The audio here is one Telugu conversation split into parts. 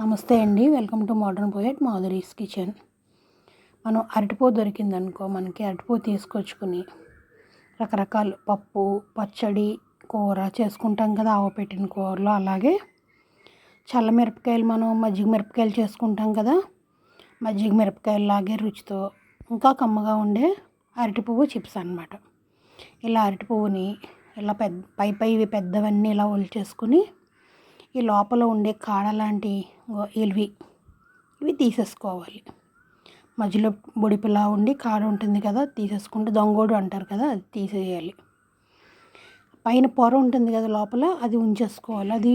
నమస్తే అండి. Welcome to modern poet Madhuri's kitchen. మనం అరటిపో దొరికిందనుకో మనకి అరటిపో తీసుకొచ్చుకుని రకరకాల పప్పు పచ్చడి కూర చేసుకుంటాం కదా ఆవు పెట్టిన కూరలు. అలాగే చల్ల మిరపకాయలు మనం మజ్జిగ మిరపకాయలు చేసుకుంటాం కదా మజ్జిగ మిరపకాయలు లాగే రుచితో ఇంకా కమ్మగా ఉండే అరటి పువ్వు చిప్స్ అనమాట ఇలా అరటి పువ్వుని ఇలా పెద్ద పై పైవి పెద్దవన్నీ ఇలా ఒలిచేసుకుని ఈ లోపల ఉండే కాడ లాంటి ఇవి ఇవి తీసేసుకోవాలి. మధ్యలో బొడిపిలా ఉండి కాడ ఉంటుంది కదా తీసేసుకుంటే దొంగోడు అంటారు కదా అది తీసేయాలి. పైన పొర ఉంటుంది కదా లోపల అది ఉంచేసుకోవాలి. అది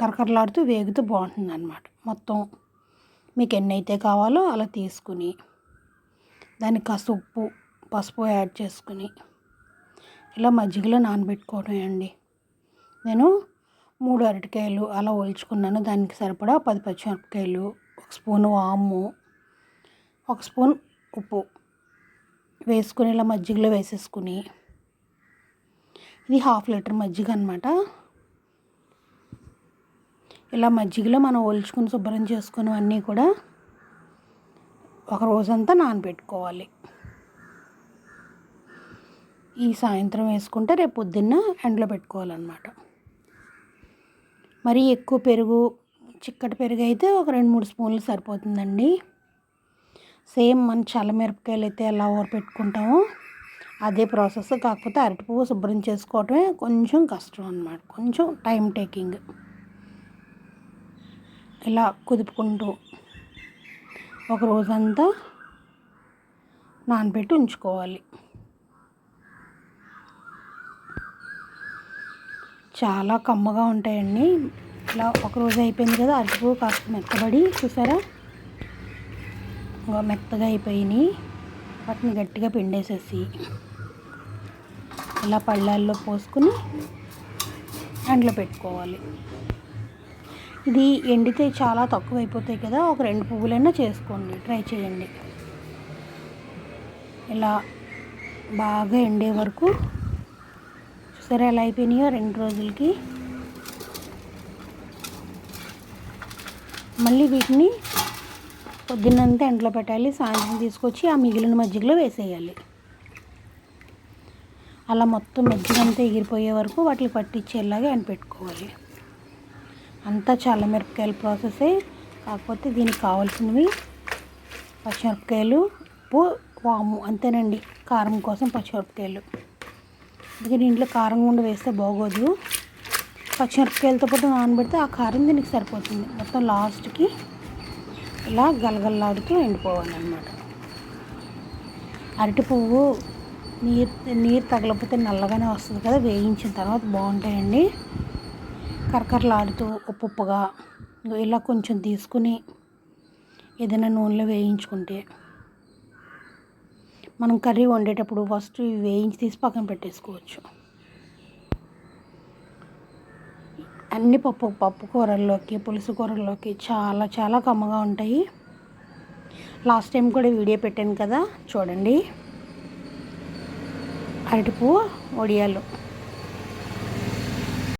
కరకరలాడుతూ వేగుతూ బాగుంటుంది అనమాట మొత్తం మీకు ఎన్ని అయితే కావాలో అలా తీసుకుని దానికి కాస్త ఉప్పు పసుపు యాడ్ చేసుకుని ఇలా మజ్జిగలో నానబెట్టుకోవడం అండి. నేను మూడు అరటికాయలు అలా ఒలుచుకున్నాను. దానికి సరిపడా పది పచ్చిమిరపకాయలు ఒక స్పూన్ వాము ఒక స్పూన్ ఉప్పు వేసుకుని ఇలా మజ్జిగలో వేసేసుకుని ఇది హాఫ్ లీటర్ మజ్జిగ అనమాట ఇలా మజ్జిగలో మనం ఒలుచుకుని శుభ్రం చేసుకున్నవన్నీ కూడా ఒక రోజంతా నానబెట్టుకోవాలి. ఈ సాయంత్రం వేసుకుంటే రేపు పొద్దున్న ఎండలో పెట్టుకోవాలన్నమాట. మరీ ఎక్కువ పెరుగు చిక్కటి పెరుగు అయితే ఒక రెండు మూడు స్పూన్లు సరిపోతుందండి. సేమ్ మన చల్లమిరపకాయలు అయితే ఎలా ఊరపెట్టుకుంటామో అదే ప్రాసెస్. కాకపోతే అరటి పువ్వు శుభ్రం చేసుకోవటమే కొంచెం కష్టం అనమాట కొంచెం టైం టేకింగ్. ఇలా కుదుపుకుంటూ ఒక రోజంతా నానబెట్టి ఉంచుకోవాలి. చాలా కమ్మగా ఉంటాయండి. ఇలా ఒక రోజు అయిపోయింది కదా అరటిపువ్వు కాస్త మెత్తబడి చూసారా? ఇంకా మెత్తగా అయిపోయినాయి. వాటిని గట్టిగా పిండేసేసి ఇలా పళ్ళాల్లో పోసుకుని ఎండలో పెట్టుకోవాలి. ఇది ఎండితే చాలా తక్కువ అయిపోతాయి కదా ఒక రెండు పువ్వులైనా చేసుకోండి ట్రై చేయండి. ఇలా బాగా ఎండే వరకు చూసారా ఎలా అయిపోయినాయో రెండు రోజులకి. మళ్ళీ వీటిని పొద్దున్నంతా ఎండలో పెట్టాలి సాయంత్రం తీసుకొచ్చి ఆ మిగిలిన మజ్జిగలో వేసేయాలి. అలా మొత్తం మజ్జిగంతా ఎగిరిపోయే వరకు వాటిని పట్టించేలాగా ఎండ పెట్టుకోవాలి. అంతా చాలా మిరపకాయల ప్రాసెసే. కాకపోతే దీనికి కావాల్సినవి పచ్చిమిరపకాయలు ఉప్పు వాము అంతేనండి. కారం కోసం పచ్చిమిరపకాయలు. అందుకే దీంట్లో కారం గుండు వేస్తే బాగోదు. పచ్చిమిరపకాయలతో పాటు నానబెడితే ఆ కారం దీనికి సరిపోతుంది. మొత్తం లాస్ట్కి ఇలా గలగల్లాడుతూ ఎండిపోవాలన్నమాట. అరటి పువ్వు నీరు నీరు తగలకపోతే నల్లగానే వస్తుంది కదా వేయించిన తర్వాత బాగుంటాయండి. కరకరలాడుతూ ఉప్పు ఉప్పుగా ఇలా కొంచెం తీసుకుని ఏదైనా నూనెలో వేయించుకుంటే మనం కర్రీ వండేటప్పుడు ఫస్ట్ ఇవి వేయించి తీసి పక్కన పెట్టేసుకోవచ్చు. అన్ని పప్పు పప్పు కూరల్లోకి పులుసు కూరల్లోకి చాలా చాలా కమ్మగా ఉంటాయి. లాస్ట్ టైం కూడా వీడియో పెట్టాను కదా చూడండి. అరటిపువ్వు వడియాలు